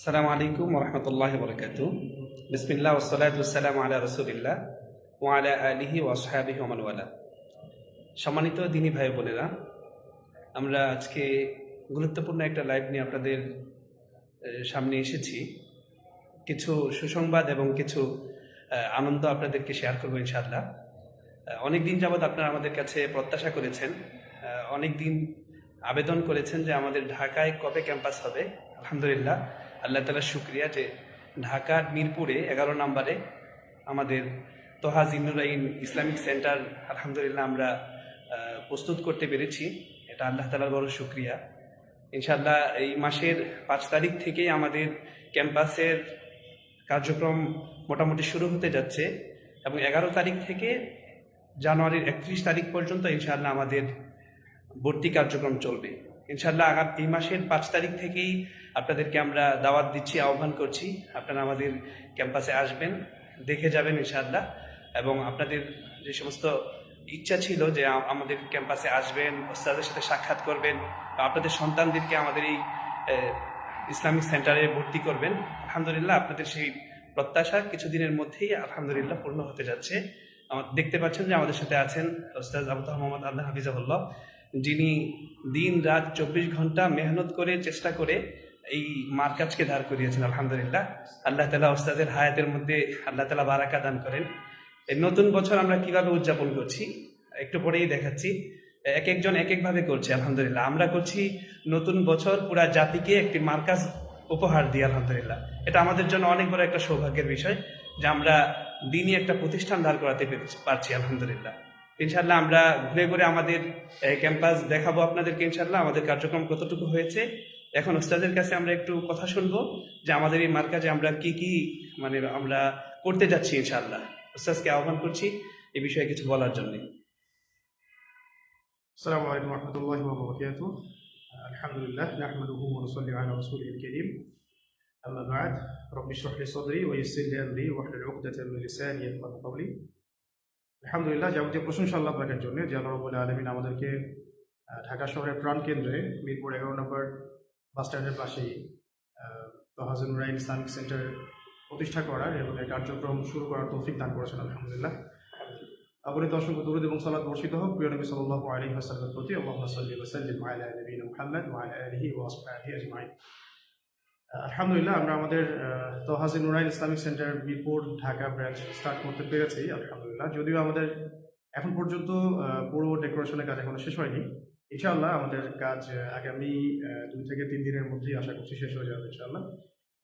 আসসালামু আলাইকুম রহমতুল্লাহ বরকাত বিসমিল্লাহ ওসলাতাম আলা রসুলিল্লাহ ওয়ালা আলিহি ওয়াসহাবিহি ওমানওয়ালা সম্মানিত দিনী ভাই বোনেরা, আমরা আজকে গুরুত্বপূর্ণ একটা লাইভ নিয়ে আপনাদের সামনে এসেছি। কিছু সুসংবাদ এবং কিছু আনন্দ আপনাদেরকে শেয়ার করব ইনশাআল্লাহ। অনেক দিন যাবৎ আপনারা আমাদের কাছে প্রত্যাশা করেছেন। অনেক দিন আবেদন করেছেন যে আমাদের ঢাকায় কবে ক্যাম্পাস হবে। আলহামদুলিল্লাহ। আল্লাহ তালা শুক্রিয়া যে ঢাকার মিরপুরে এগারো নম্বরে আমাদের তোহা জিন্নুরাইন ইসলামিক সেন্টার, আলহামদুলিল্লাহ আমরা প্রস্তুত করতে পেরেছি। এটা আল্লাহ তালার বড় শুক্রিয়া। ইনশাল্লাহ এই মাসের পাঁচ তারিখ থেকেই আমাদের ক্যাম্পাসের কার্যক্রম মোটামুটি শুরু হতে যাচ্ছে এবং এগারো তারিখ থেকে জানুয়ারির একত্রিশ তারিখ পর্যন্ত ইনশাআল্লাহ আমাদের ভর্তি কার্যক্রম চলবে। ইনশাআল্লাহ আগাম, এই মাসের পাঁচ তারিখ থেকেই আপনাদেরকে আমরা দাওয়াত দিচ্ছি, আহ্বান করছি। আপনারা আমাদের ক্যাম্পাসে আসবেন, দেখে যাবেন ইনশাল্লাহ এবং আপনাদের যে সমস্ত ইচ্ছা ছিল যে আমাদের ক্যাম্পাসে আসবেন, ওস্তাদের সাথে সাক্ষাৎ করবেন আপনাদের সন্তানদেরকে আমাদের এই ইসলামিক সেন্টারে ভর্তি করবেন, আলহামদুলিল্লাহ আপনাদের সেই প্রত্যাশা কিছুদিনের মধ্যেই আলহামদুলিল্লাহ পূর্ণ হতে যাচ্ছে। আমার- দেখতে পাচ্ছেন যে আমাদের সাথে আছেন ওস্তাদ আবুল মোহাম্মদ আল্লাহ হাফিজাহুল্লাহ। যিনি দিন রাত চব্বিশ ঘণ্টা মেহনত করে চেষ্টা করে এই মার্কাজকে দাঁড় করিয়েছেন, আলহামদুলিল্লাহ। আল্লাহ তালা ওস্তাদের হায়াতের মধ্যে আল্লাহ তালা বারাকা দান করেন। এই নতুন বছর আমরা কীভাবে উদযাপন করছি, একটু পরেই দেখাচ্ছি। এক একজন এক একভাবে করছে, আলহামদুলিল্লাহ। আমরা করছি নতুন বছর পুরা জাতিকে একটি মার্কাজ উপহার দিই আলহামদুলিল্লাহ। এটা আমাদের জন্য অনেক বড় একটা সৌভাগ্যের বিষয় যে আমরা দিনই একটা প্রতিষ্ঠান দাঁড় করাতে পারছি, আলহামদুলিল্লাহ। ইনশাল্লাহ আমরা ঘুরে ঘুরে আমাদের ক্যাম্পাস দেখাবো আপনাদেরকে ইনশাল্লাহ আমাদের কার্যক্রম কতটুকু হয়েছে এখন ওস্তাদের কাছে আমরা একটু কথা শুনবো যে আমাদের এই মার্কাজে আমরা কি কি মানে আমরা করতে যাচ্ছি ইনশাল্লাহ ওস্তাদকে আহ্বান করছি এই বিষয়ে কিছু বলার জন্য السلام عليكم ورحمة الله وبركاته الحمد لله نحمده ونصلي على رسوله الكريم أما بعد رب اشرح لي صدري ويسر لي أمري واحلل عقدة من لساني يفقهوا قولي আলহামদুলিল্লাহ যাবতীয় প্রশংসা আল্লাহ পাকের জন্য যে আল্লাহ রবুল্লাহ আলমিন আমাদেরকে ঢাকা শহরের প্রাণকেন্দ্রে মিরপুর এগারো নম্বর বাস স্ট্যান্ডের পাশেই তহাজুল রাইন ইসলামিক সেন্টার প্রতিষ্ঠা করার এবং এর কার্যক্রম শুরু করার তৌফিক দান করেছেন আলহামদুলিল্লাহ। আবরিত অসংখ্য দরুদ এবং সালাত বর্ষিত হোক। প্রিয় নবী আলাইহি ওয়াসাল্লামের প্রতি আল্লাহুম্মা সাল্লি ওয়া সাল্লিম আলা আলা আজমাইন। আলহামদুলিল্লাহ, আমরা আমাদের তহাজি Nurain Islamic centre Mirpur, Dhaka branch start করতে পেরেছি, আলহামদুলিল্লাহ। যদিও আমাদের এখন পর্যন্ত পুরো ডেকোরেশনের কাজ এখনও শেষ হয়নি। ইনশাআল্লাহ আমাদের কাজ আগামী দুই থেকে তিন দিনের মধ্যেই আশা করছি শেষ হয়ে যাবে, ইনশাআল্লাহ।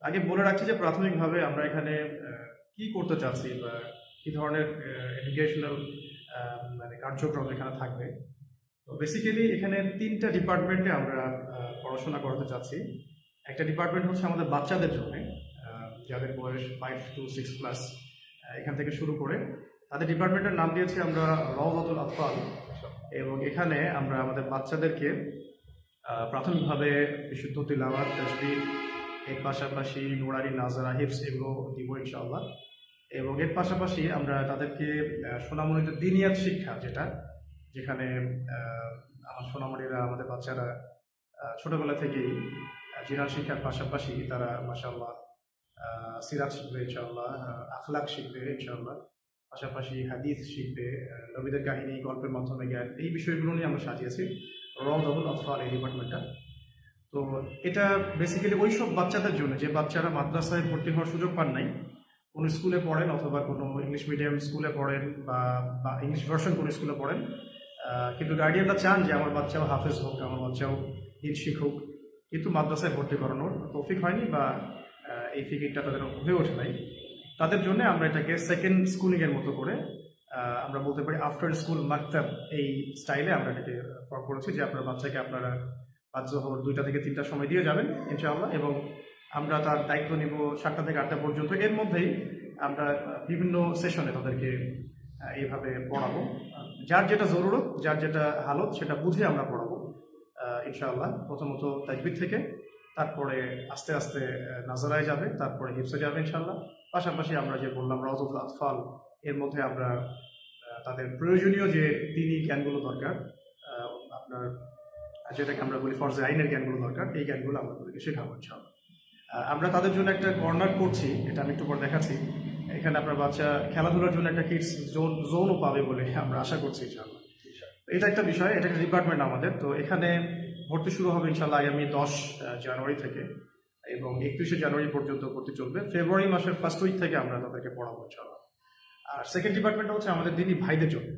আগে বলে রাখছি যে প্রাথমিকভাবে আমরা এখানে কি করতে চাচ্ছি বা কি ধরনের এডুকেশনাল মানে কার্যক্রম এখানে থাকবে। তো বেসিক্যালি এখানে তিনটা ডিপার্টমেন্টে আমরা পড়াশোনা করাতে চাচ্ছি। একটা ডিপার্টমেন্ট হচ্ছে আমাদের বাচ্চাদের জন্য যাদের বয়স ফাইভ টু সিক্স প্লাস এখান থেকে শুরু করে। তাদের ডিপার্টমেন্টের নাম দিয়েছি আমরা রওজাতুল আতফাল। এবং এখানে আমরা আমাদের বাচ্চাদেরকে প্রাথমিকভাবে বিশুদ্ধ তিলাওয়াত তসবির এর পাশাপাশি নোড়ারি নাজারা হিপস এগুলো দিব ইনশাআল্লাহ। এবং এর পাশাপাশি আমরা তাদেরকে সোনামণিতে দিনিয়াত শিক্ষা যেটা, যেখানে আমার সোনামণিরা, আমাদের বাচ্চারা ছোটোবেলা থেকেই জিনাল শিক্ষার পাশাপাশি তারা মাসাল্লাহ সিরাত শিখবে ইনশাআল্লাহ আহ, আখলাক শিখবে ইনশাআল্লাহ। পাশাপাশি হাদিস শিখবে আহ, নবীদের কাহিনী গল্পের মাধ্যমে জ্ঞান এই বিষয়গুলো নিয়ে আমরা সাজিয়েছি রদাবুল আতফাল এই ডিপার্টমেন্টটা তো এটা বেসিক্যালি ওই সব বাচ্চাদের জন্য যে বাচ্চারা মাদ্রাসায় ভর্তি হওয়ার সুযোগ পান নাই কোনো স্কুলে পড়েন অথবা কোনো ইংলিশ মিডিয়াম স্কুলে পড়েন বা বা ইংলিশ ভার্সন কোনো স্কুলে পড়েন কিন্তু গার্ডিয়ানরা চান যে আমার বাচ্চাও হাফেজ হোক আমার বাচ্চাও হিট শিখুক। কিন্তু মাদ্রাসায় ভর্তি করানোর তৌফিক হয়নি বা এই ফিকিরটা তাদের হয়ে ওঠে নাই। তাদের জন্য আমরা এটাকে সেকেন্ড স্কুলিংয়ের মতো করে আমরা বলতে পারি আফটার স্কুল মাকতাব এই স্টাইলে আমরা এটাকে ফর্ম করেছি যে আপনার বাচ্চাকে আপনারা পাঁচ জোহর দুইটা থেকে তিনটার সময় দিয়ে যাবেন, ইনশাআল্লাহ। এবং আমরা তার দায়িত্ব নিব সাতটা থেকে আটটা পর্যন্ত। এর মধ্যেই আমরা বিভিন্ন সেশনে তাদেরকে এইভাবে পড়াবো। যার যেটা জরুরত, যার যেটা হালত, সেটা বুঝে আমরা পড়াবো। ইনশাআল্লাহ প্রথমত তাজবিদ থেকে তারপরে আস্তে আস্তে নাজারায় যাবে তারপরে হিপসে যাবে ইনশাআল্লাহ। পাশাপাশি আমরা যে বললাম রজত আতফাল এর মধ্যে আমরা তাদের প্রয়োজনীয় যে তিনি জ্ঞানগুলো দরকার আপনার যেটাকে আমরা বলি ফরজে আইনের জ্ঞানগুলো দরকার এই জ্ঞানগুলো আমরা তাদেরকে শেখাবো ইনশাআল্লাহ। আমরা তাদের জন্য একটা কর্নার করছি এটা আমি একটু পর দেখাচ্ছি। এখানে আপনার বাচ্চা খেলাধুলার জন্য একটা কিডস জোন জোনও পাবে বলে আমরা আশা করছি ইনশাআল্লাহ। এটা একটা বিষয় এটা একটা ডিপার্টমেন্ট আমাদের তো এখানে ভর্তি শুরু হবে ইনশাল্লাহ আগামী দশ জানুয়ারি থেকে এবং একত্রিশে জানুয়ারি পর্যন্ত ভর্তি চলবে। ফেব্রুয়ারি মাসের ফার্স্ট উইক থেকে আমরা তাদেরকে পড়াবো ইনশাল্লাহ আর সেকেন্ড ডিপার্টমেন্ট হচ্ছে আমাদের দিদি ভাইদের জন্য।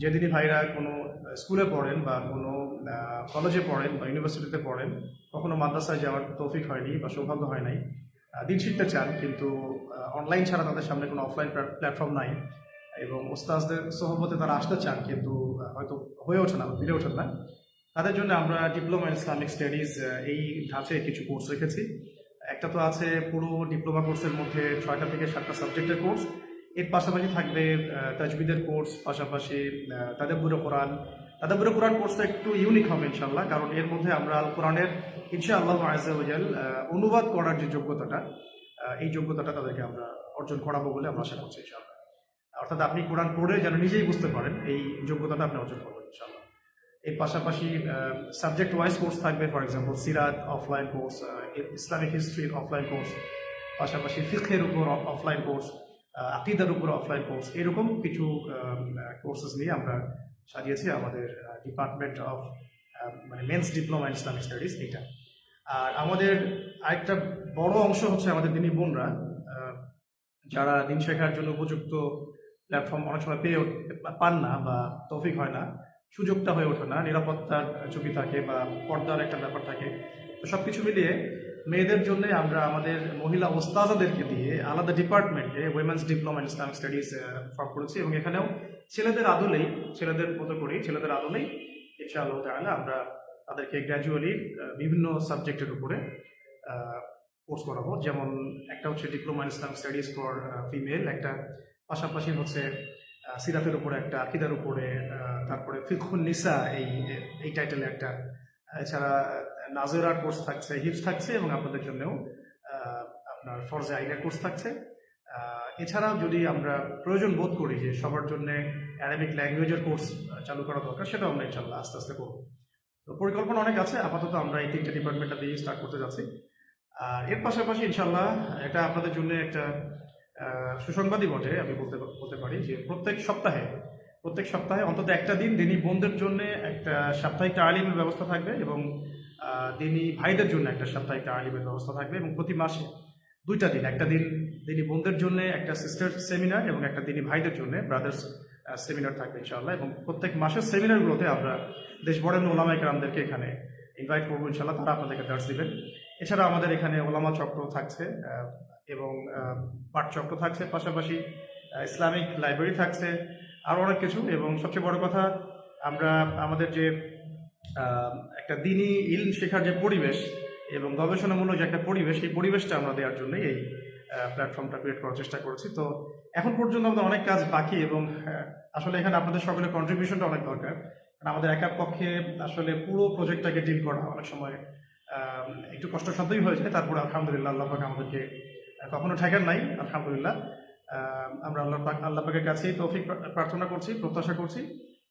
যে দিদি ভাইরা কোনো স্কুলে পড়েন বা কোনো কলেজে পড়েন বা ইউনিভার্সিটিতে পড়েন, কখনো মাদ্রাসায় যাওয়ার তৌফিক হয়নি বা সৌভাগ্য হয় নাই। দিন শিখতে চান কিন্তু অনলাইন ছাড়া তাদের সামনে কোনো অফলাইন প্ল্যাটফর্ম নাই এবং ওস্তাজদের সহবতে তারা আসতে চান কিন্তু হয়তো হয়ে ওঠে না বেড়ে ওঠেন না। তাদের জন্য আমরা ডিপ্লোমা ইসলামিক স্টাডিজ এই ধাঁচে কিছু কোর্স রেখেছি। একটা তো আছে পুরো ডিপ্লোমা কোর্সের মধ্যে ছয়টা থেকে সাতটা সাবজেক্টের কোর্স এর পাশাপাশি থাকবে তাজবিদের কোর্স পাশাপাশি তাদেবুরে কোরআন। তাদেবুরে কোরআন কোর্সটা একটু ইউনিক হবে ইনশাল্লাহ কারণ এর মধ্যে আমরা আল কোরআনের ইনশাআল্লাহ আজাল অনুবাদ করার যে যোগ্যতাটা এই যোগ্যতাটা তাদেরকে আমরা অর্জন করাবো বলে আমরা আশা করছি ইনশাআল্লাহ। অর্থাৎ আপনি কোরআন পড়ে যেন নিজেই বুঝতে পারেন, এই যোগ্যতাটা আপনি অর্জন করবেন। এর পাশাপাশি সাবজেক্ট ওয়াইজ কোর্স থাকবে ফর এক্সাম্পল সিরাত অফলাইন কোর্স ইসলামিক হিস্ট্রির অফলাইন কোর্স পাশাপাশি ফিখের উপর অফলাইন কোর্স আকিদার উপর অফলাইন কোর্স এরকম কিছু কোর্সেস নিয়ে আমরা সাজিয়েছি আমাদের ডিপার্টমেন্ট অফ মানে মেন্স ডিপ্লোমা ইসলামিক স্টাডিজ এইটা আর আমাদের আরেকটা বড় অংশ হচ্ছে আমাদের দিনী বোনরা যারা দিন শেখার জন্য উপযুক্ত প্ল্যাটফর্ম অনেক সময় পেয়ে পান না বা তৌফিক হয় না। সুযোগটা হয়ে ওঠে না, নিরাপত্তার ঝুঁকি থাকে বা পর্দার একটা ব্যাপার থাকে। তো সব কিছু মিলিয়ে মেয়েদের জন্য আমরা আমাদের মহিলা ওস্তাজাদেরকে দিয়ে আলাদা ডিপার্টমেন্টে women's diploma in Islamic studies form করেছি এবং এখানেও ছেলেদের আদলেই, ছেলেদের মতো করেই, ছেলেদের আদলেই ইনশাআল্লাহ তাহলে আমরা তাদেরকে গ্র্যাজুয়ালি বিভিন্ন সাবজেক্টের উপরে কোর্স করাবো। যেমন একটা হচ্ছে diploma in Islamic studies for female একটা পাশাপাশি হচ্ছে সিরাতের উপরে একটা, আকিদার উপরে তারপরে ফিখুন নিসা এই এই টাইটেলে একটা এছাড়া নাজেরার কোর্স থাকছে হিপস থাকছে এবং আপনাদের জন্যও আপনার ফরজে আইনের কোর্স থাকছে। এছাড়াও যদি আমরা প্রয়োজন বোধ করি যে সবার জন্য অ্যারাবিক ল্যাঙ্গুয়েজের কোর্স চালু করা দরকার, সেটাও আমরা ইনশাল্লাহ আস্তে আস্তে করব। তো পরিকল্পনা অনেক আছে, আপাতত আমরা এই তিনটে ডিপার্টমেন্টটা দিয়ে স্টার্ট করতে যাচ্ছি। আর এর পাশাপাশি ইনশাল্লাহ এটা আপনাদের জন্য একটা সুসংবাদই বটে, আমি বলতে বলতে পারি যে প্রত্যেক সপ্তাহে প্রত্যেক সপ্তাহে অন্তত একটা দিন দিনী বোনদের জন্য একটা সাপ্তাহিক তালিমের ব্যবস্থা থাকবে এবং দিনী ভাইদের জন্য একটা সাপ্তাহিক তালিমের ব্যবস্থা থাকবে এবং প্রতি মাসে দুইটা দিন, একটা দিন দিনী বোনদের জন্য একটা সিস্টার সেমিনার এবং একটা দিনী ভাইদের জন্য ব্রাদার্স সেমিনার থাকবে ইনশাআল্লাহ এবং প্রত্যেক মাসের সেমিনারগুলোতে আমরা দেশ বড় ওলামাই কালামদেরকে এখানে ইনভাইট করব ইনশাআল্লাহ, তারা আপনাদেরকে দার্স দিবেন। এছাড়া আমাদের এখানে ওলামা চক্র থাকছে এবং পাঠ চক্র থাকছে, পাশাপাশি ইসলামিক লাইব্রেরি থাকছে আরও অনেক কিছু, এবং সবচেয়ে বড় কথা, আমরা আমাদের যে একটা দিনই ইলম শেখার যে পরিবেশ এবং গবেষণামূলক যে একটা পরিবেশ, এই পরিবেশটা আমরা দেওয়ার জন্যই এই প্ল্যাটফর্মটা ক্রিয়েট করার চেষ্টা করেছি। তো এখন পর্যন্ত আমাদের অনেক কাজ বাকি এবং আসলে এখানে আপনাদের সকলের কন্ট্রিবিউশনটা অনেক দরকার। কারণ আমাদের একার পক্ষে আসলে পুরো প্রজেক্টটাকে ডিল করা অনেক সময় একটু কষ্টসাধ্যই হয়ে যায় তারপরে আলহামদুলিল্লাহ আল্লাহ আমাদেরকে কখনো ঠেকান নাই, আলহামদুলিল্লাহ। আমরা আল্লাহ পাক, আল্লাহ পাকের কাছেই তৌফিক প্রার্থনা করছি, প্রত্যাশা করছি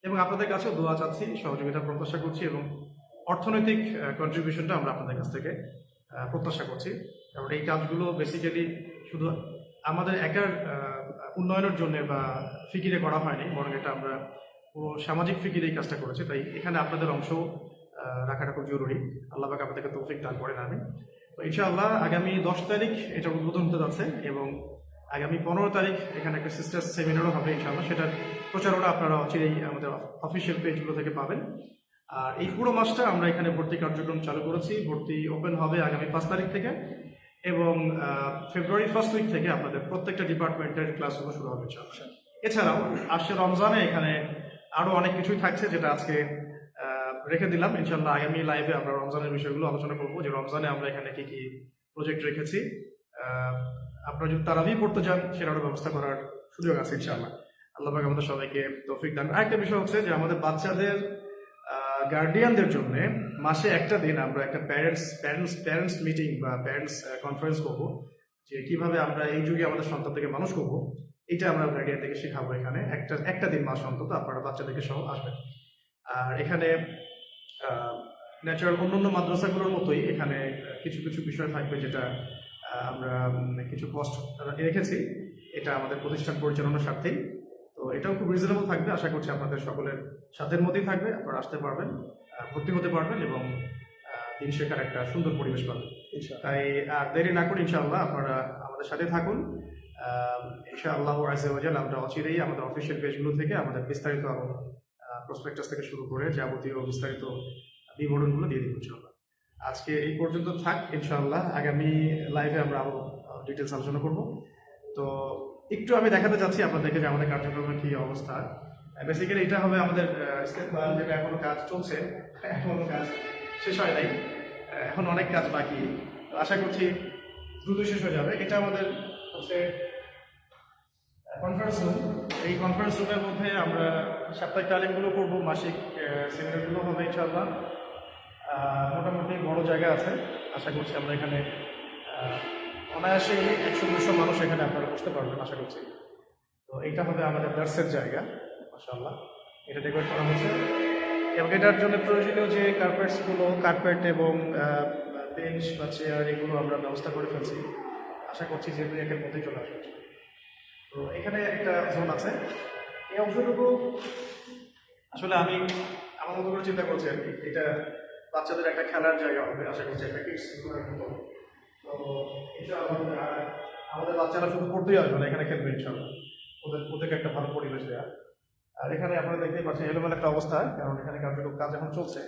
এবং আপনাদের কাছেও দোয়া চাচ্ছি, সহযোগিতা প্রত্যাশা করছি এবং অর্থনৈতিক কন্ট্রিবিউশনটা আমরা আপনাদের কাছ থেকে প্রত্যাশা করছি। কারণ এই কাজগুলো বেসিক্যালি শুধু আমাদের একার উন্নয়নের জন্য বা ফিকিরে করা হয়নি, বরং এটা আমরা পুরো সামাজিক ফিকিরে এই কাজটা করেছি, তাই এখানে আপনাদের অংশ রাখাটা খুব জরুরি। আল্লাহ পাক আপনাদেরকে তৌফিক দান করেন আমি তো ইনশাআল্লাহ আগামী দশ তারিখ এটা উদ্বোধন হতে যাচ্ছে এবং আগামী পনেরো তারিখ এখানে একটা সিস্টার সেমিনারও হবে ইনশাআল্লাহ। সেটার প্রচারণা আপনারা অচিরেই আমাদের অফিসিয়াল পেজগুলো থেকে পাবেন। আর এই পুরো মাসটা আমরা এখানে ভর্তি কার্যক্রম চালু করেছি। ভর্তি ওপেন হবে আগামী পাঁচ তারিখ থেকে এবং ফেব্রুয়ারি ফার্স্ট উইক থেকে আপনাদের প্রত্যেকটা ডিপার্টমেন্টের ক্লাসগুলো শুরু হবে ইনশাআল্লাহ। এছাড়াও আসছে রমজানে এখানে আরও অনেক কিছুই থাকছে যেটা আজকে রেখে দিলাম। ইনশাল্লাহ আগামী লাইভে আমরা রমজানের বিষয়গুলো আলোচনা করব, যে রমজানে আমরা এখানে কি কি প্রজেক্ট রেখেছি। আপনারা যদি তারাবি পড়তে চান, সেটারও ব্যবস্থা করার সুযোগ আছে ইনশাল্লাহ আল্লাহ আমাদের সবাইকে তৌফিক দান। আরেকটা বিষয় হচ্ছে যে আমাদের বাচ্চাদের গার্ডিয়ানদের জন্য মাসে একটা দিন আমরা একটা প্যারেন্টস প্যারেন্টস প্যারেন্টস মিটিং বা প্যারেন্টস কনফারেন্স করব, যে কীভাবে আমরা এই যুগে আমাদের সন্তানদেরকে মানুষ করব, এটা আমরা গার্ডিয়ানদেরকে শেখাবো এখানে। একটা একটা দিন মাস অন্তত আপনারা বাচ্চাদেরকে সহ আসবেন। আর এখানে ন্যাচারাল অন্যান্য মাদ্রাসাগুলোর মতোই এখানে কিছু কিছু বিষয় থাকবে যেটা আমরা কিছু কস্ট রেখেছি। এটা আমাদের প্রতিষ্ঠান পরিচালনার স্বার্থেই তো এটাও খুব রিজনেবল থাকবে। আশা করছি আপনাদের সকলের সাথের মধ্যেই থাকবে। আপনারা আসতে পারবেন ভর্তি হতে পারবেন এবং দিন শেখার একটা সুন্দর পরিবেশ পাবেন। তাই আর দেরি না করে ইনশাআল্লাহ আপনারা আমাদের সাথে থাকুন। ইনশাআল্লাহ আজাল আমরা অচিরেই আমাদের অফিসিয়াল পেজগুলো থেকে আমাদের বিস্তারিত প্রসপেক্টাস থেকে শুরু করে যাবতীয় বিস্তারিত বিবরণগুলো দিয়ে দিব ইনশাআল্লাহ। আজকে এই পর্যন্ত থাক ইনশাল্লাহ আগামী লাইভে আমরা আরও ডিটেলস আলোচনা করব। তো একটু আমি দেখাতে চাচ্ছি আপনাদেরকে যে আমাদের কার্যক্রমের কি অবস্থা। বেসিক্যালি এটা হবে আমাদের স্টেপ প্ল্যান যেটা এখনও কাজ চলছে। এখনও কাজ শেষ হয় নাই। এখন অনেক কাজ বাকি। আশা করছি দ্রুত শেষ হয়ে যাবে। এটা আমাদের হচ্ছে কনফারেন্স রুম এই কনফারেন্স রুমের মধ্যে আমরা সাপ্তাহিক তালিমগুলো করব মাসিক সেমিনারগুলো হবে ইনশাআল্লাহ। মোটামুটি বড় জায়গা আছে। আশা করছি আমরা এখানে আহ, অনায়াসেই একশো দুশো মানুষ এখানে আপনারা বসতে পারবেন আশা করছি। তো এইটা হবে আমাদের দার্সের জায়গা মাশাআল্লাহ। এটা ডেকোরেট করা হচ্ছে। এবং এটার জন্য প্রয়োজনীয় যে কার্পেটসগুলো কার্পেট এবং বেঞ্চ বা চেয়ার এগুলো আমরা ব্যবস্থা করে ফেলছি। আশা করছি যে দুই একের মধ্যেই চলে আসবে। তো এখানে একটা জোন আছে। এই অংশটুকু আসলে আমি আমার মতো করে চিন্তা করছি আর কি। এটা বাচ্চাদের একটা খেলার জায়গা হবে, আশা করছি একটা কিডস তো এটা আমাদের বাচ্চারা শুধু পড়তেই আসবে না, এখানে খেলবে ইনশাল্লাহ ওদের, ওদেরকে একটা ভালো পরিবেশ দেওয়া আর এখানে আপনারা দেখতেই পাচ্ছেন এলোমেলো একটা অবস্থা, কারণ এখানে কার্যক্রম কাজ এখন চলছে।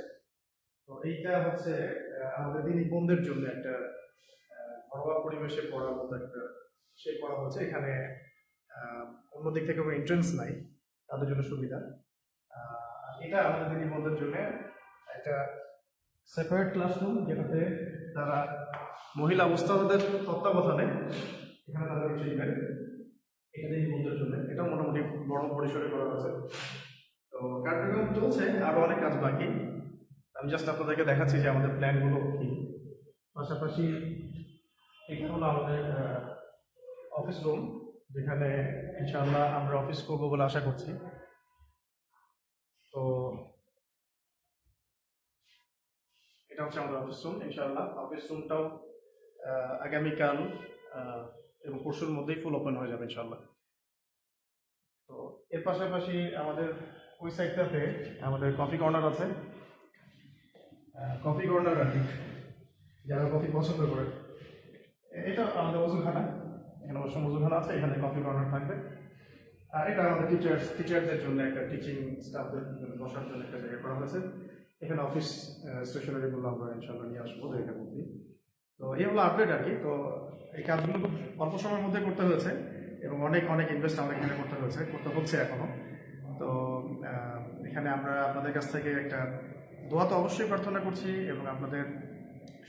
তো এইটা হচ্ছে আমাদের দিনী বোনদের জন্য একটা ঘরোয়া পরিবেশে পড়ার মতো একটা, সে করা হচ্ছে। এখানে অন্য দিক থেকে কোনো এন্ট্রেন্স নাই, তাদের জন্য সুবিধা। এটা আমাদের দিনী বোনদের জন্য একটা সেপারেট ক্লাসরুম যেটাতে তারা মহিলা অবস্থাদের তত্ত্বাবধানে এখানে তাদের শিখবেন এটা দিনী বোনদের জন্য। এটাও মোটামুটি বড় পরিসরে করা হয়েছে। তো কার্যক্রম চলছে আরও অনেক কাজ বাকি। আমি জাস্ট আপনাদেরকে দেখাচ্ছি যে আমাদের প্ল্যানগুলো কি। পাশাপাশি এখানে হলো আমাদের অফিস রুম যেখানে ইনশাল্লাহ আমরা অফিস করব বলে আশা করছি। তো এটা হচ্ছে আমাদের অফিস রুম ইনশাল্লাহ অফিস রুমটাও আগামীকাল এবং পরশুর মধ্যেই ফুল ওপেন হয়ে যাবে ইনশাল্লাহ তো এর পাশাপাশি আমাদের ওই সাইডটাতে আমাদের কফি কর্নার আছে। কফি কর্নার আর কি যারা কফি পছন্দ করে। এটা আমাদের ওজুখানা এখানে অবশ্য ওজুখানা আছে, এখানে কফি কর্নার থাকবে। আর এটা আমাদের টিচার্স টিচারদের জন্য একটা টিচিং স্টাফদের বসার জন্য একটা জায়গা করা হয়েছে। এখানে অফিস স্টেশনারিগুলো আমরা ইনশাল্লাহ নিয়ে আসব এখানে মধ্যে তো এই হলো আপডেট আর কি। তো এই কাজগুলো খুব অল্প সময়ের মধ্যে করতে হয়েছে এবং অনেক অনেক ইনভেস্ট আমাদের এখানে করতে হয়েছে, করতে হচ্ছে এখনও। তো এখানে আমরা আপনাদের কাছ থেকে একটা দোয়া তো অবশ্যই প্রার্থনা করছি এবং আপনাদের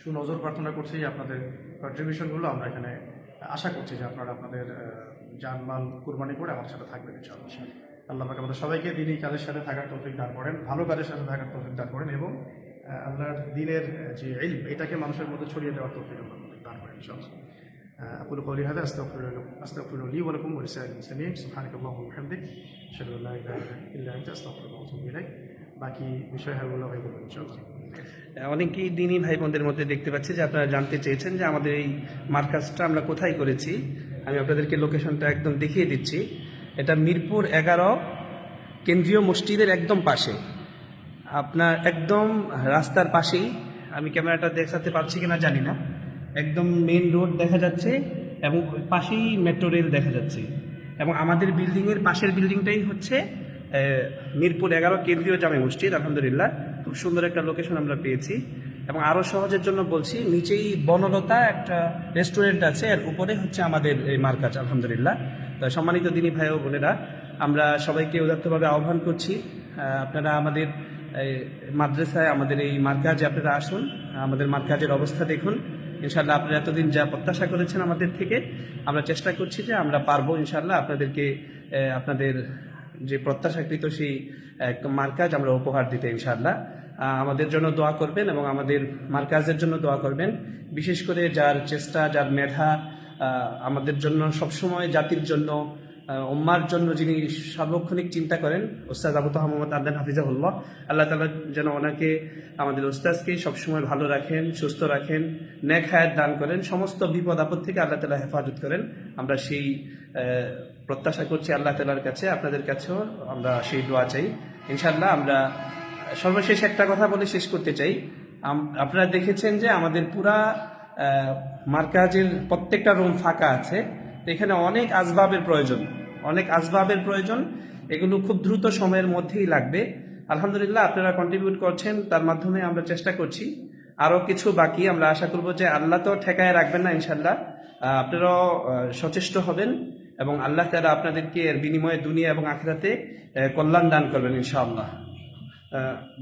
সুনজর প্রার্থনা করছি আপনাদের কন্ট্রিবিউশনগুলো আমরা এখানে আশা করছি যে আপনারা আপনাদের আহ, জানমাল কুরবানি করে আমার সাথে থাকবেন ইনশাআল্লাহ আল্লাহ পাক আমাদের সবাইকে দিনই কাজের সাথে থাকার তৌফিক দান করেন ভালো কাজের সাথে থাকার তৌফিক দান করেন এবং আহ, আল্লাহর দিনের আহ, যে ইলম এটাকে মানুষের মধ্যে ছড়িয়ে দেওয়ার তৌফিক আল্লাহ আমাদের দান করেন ইনশাআল্লাহ آه، أقول قولي هذا أستغفر لكم أستغفر لي ولكم ولسائر المسلمين سبحانك اللهم وبحمدك أشهد أن لا إله إلا أنت أستغفرك وأتوب إليك বাকি বিষয় হলো হয়ে গেল ইনশাআল্লাহ অনেকেই দিনই ভাই বোনদের মধ্যে দেখতে পাচ্ছি যে আপনারা জানতে চেয়েছেন যে আমাদের এই মার্কাজটা আমরা কোথায় করেছি। আমি আপনাদেরকে লোকেশনটা একদম দেখিয়ে দিচ্ছি। এটা মিরপুর এগারো, কেন্দ্রীয় মসজিদের একদম পাশে। আপনার একদম রাস্তার পাশেই। আমি ক্যামেরাটা দেখাতে পারছি কিনা জানি না। একদম মেন রোড দেখা যাচ্ছে এবং পাশেই মেট্রো রেল দেখা যাচ্ছে। এবং আমাদের বিল্ডিংয়ের পাশের বিল্ডিংটাই হচ্ছে মিরপুর এগারো কেন্দ্রীয় জামে মসজিদ, আলহামদুলিল্লাহ। খুব সুন্দর একটা লোকেশন আমরা পেয়েছি। এবং আরও সহজের জন্য বলছি, নিচেই বনলতা একটা রেস্টুরেন্ট আছে, এর উপরে হচ্ছে আমাদের এই মার্কাজ, আলহামদুলিল্লাহ। তো সম্মানিত দিনী ভাই ও বোনেরা, আমরা সবাইকে উদাত্তভাবে আহ্বান করছি আপনারা আমাদের মাদ্রাসায়, আমাদের এই মার্কাজে আপনারা আসুন, আমাদের মার্কাজের অবস্থা দেখুন। ইনশাল্লাহ আপনারা এতদিন যা প্রত্যাশা করেছেন আমাদের থেকে, আমরা চেষ্টা করছি যে আমরা পারব ইনশাল্লাহ আপনাদেরকে আপনাদের যে প্রত্যাশাকৃত সেই মার্কাজ আমরা উপহার দিতে ইনশাল্লাহ আমাদের জন্য দোয়া করবেন এবং আমাদের মার্কাজের জন্য দোয়া করবেন। বিশেষ করে যার চেষ্টা, যার মেধা আমাদের জন্য, সবসময় জাতির জন্য উম্মার জন্য যিনি সার্বক্ষণিক চিন্তা করেন, ওস্তাদ আবু মোহাম্মদ আদান হাফিজাহুল্লাহ। আল্লাহ তালা যেন ওনাকে, আমাদের ওস্তাদকে সবসময় ভালো রাখেন, সুস্থ রাখেন, নেক হায়াত দান করেন, সমস্ত বিপদ আপদ থেকে আল্লাহ তালা হেফাজত করেন। আমরা সেই প্রত্যাশা করছি আল্লাহ তালার কাছে। আপনাদের কাছেও আমরা সেই দোয়া চাই। ইনশাল্লাহ আমরা সর্বশেষ একটা কথা বলে শেষ করতে চাই। আপনারা দেখেছেন যে আমাদের পুরা মার্কাজের প্রত্যেকটা রুম ফাঁকা আছে। এখানে অনেক আসবাবের প্রয়োজন। অনেক আসবাবের প্রয়োজন। এগুলো খুব দ্রুত সময়ের মধ্যেই লাগবে। আলহামদুলিল্লাহ আপনারা কন্ট্রিবিউট করছেন, তার মাধ্যমে আমরা চেষ্টা করছি। আরও কিছু বাকি আমরা আশা করব যে আল্লাহ তো ঠেকায় রাখবেন না ইনশাল্লাহ আপনারাও সচেষ্ট হবেন এবং আল্লাহ তারা আপনাদেরকে এর বিনিময়ে দুনিয়া এবং আখরাতে কল্যাণ দান করবেন, ইনশাআল্লাহ।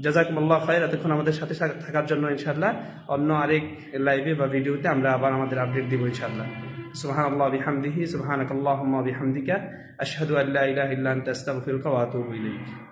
জাজাকুমুল্লাহ খায়ের এতক্ষণ আমাদের সাথে থাকার জন্য ইনশাআল্লাহ। অন্য আরেক লাইভে বা ভিডিওতে আমরা আবার আমাদের আপডেট দিব ইনশাআল্লাহ। সুবহান আল্লাহ বিহামদিহি সুবহানাক আল্লাহুম্মা বিহামদিকা, আশহাদু আল্লাহ ইলাহ ইল্লা আস্তাগফিরুকা ওয়া আতুবু ইলাইক।